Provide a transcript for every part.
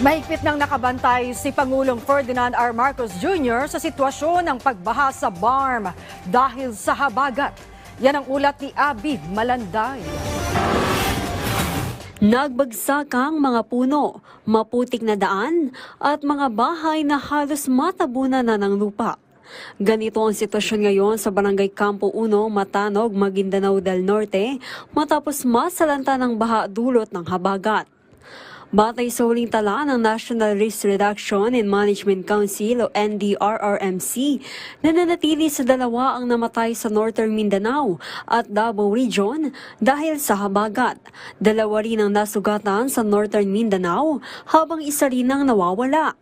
Mahigpit nang nakabantay si Pangulong Ferdinand R. Marcos Jr. sa sitwasyon ng pagbaha sa BARM dahil sa habagat. Yan ang ulat ni Abby Malanday. Nagbagsak ang mga puno, maputik na daan at mga bahay na halos matabunan na ng lupa. Ganito ang sitwasyon ngayon sa Barangay Campo 1, Matanog, Maguindanao del Norte matapos masalanta ng baha dulot ng habagat. Batay sa huling tala ng National Risk Reduction and Management Council o NDRRMC, nananatili sa dalawa ang namatay sa Northern Mindanao at Davao Region dahil sa habagat. Dalawa rin ang nasugatan sa Northern Mindanao habang isa rin ang nawawala.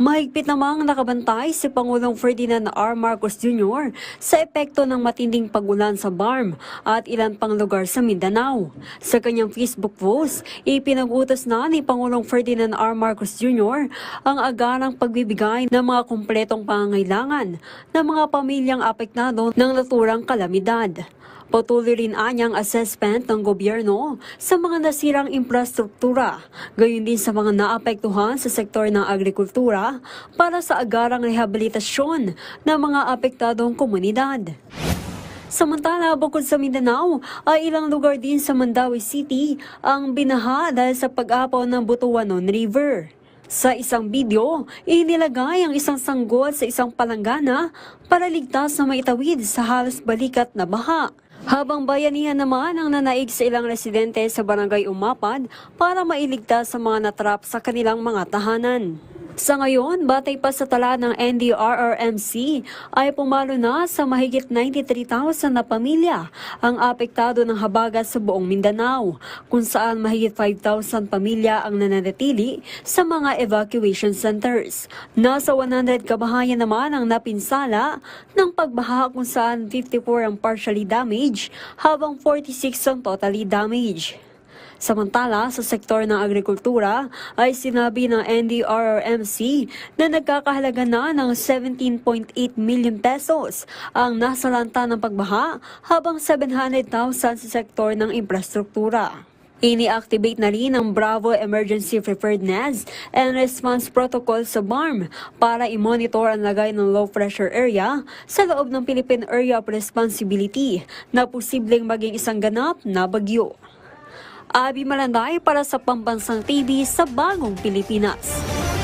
Mahigpit namang nakabantay si Pangulong Ferdinand R. Marcos Jr. sa epekto ng matinding pagulan sa BARM at ilan pang lugar sa Mindanao. Sa kanyang Facebook post, ipinag-utos na ni Pangulong Ferdinand R. Marcos Jr. ang agarang pagbibigay ng mga kumpletong pangangailangan ng mga pamilyang apektado ng naturang kalamidad. Patuloy rin anyang assessment ng gobyerno sa mga nasirang infrastruktura, gayon din sa mga naapektuhan sa sektor ng agrikultura para sa agarang rehabilitasyon ng mga apektadong komunidad. Samantala, bukod sa Mindanao, ay ilang lugar din sa Mandawi City ang binaha dahil sa pag-apaw ng Butuanon River. Sa isang video, inilagay ang isang sanggol sa isang palanggana para ligtas na maitawid sa halos balikat na baha. Habang bayanihan naman ang nanaig sa ilang residente sa barangay Umapad para mailigtas sa mga natrap sa kanilang mga tahanan. Sa ngayon, batay pa sa tala ng NDRRMC, ay pumalo na sa mahigit 93,000 na pamilya ang apektado ng habagat sa buong Mindanao, kung saan mahigit 5,000 pamilya ang nananatili sa mga evacuation centers. Nasa 100 kabahayan naman ang napinsala ng pagbaha kung saan 54 ang partially damaged habang 46 ang totally damaged. Samantala, sa sektor ng agrikultura ay sinabi ng NDRRMC na nagkakahalaga na ng 17.8 million pesos ang nasalanta ng pagbaha habang 700,000 sa sektor ng infrastruktura. Ini-activate na rin ang Bravo Emergency Preparedness and Response Protocol sa BARM para i-monitor ang lagay ng low pressure area sa loob ng Philippine Area of Responsibility na posibleng maging isang ganap na bagyo. Abi Malanday para sa Pambansang TV sa Bagong Pilipinas.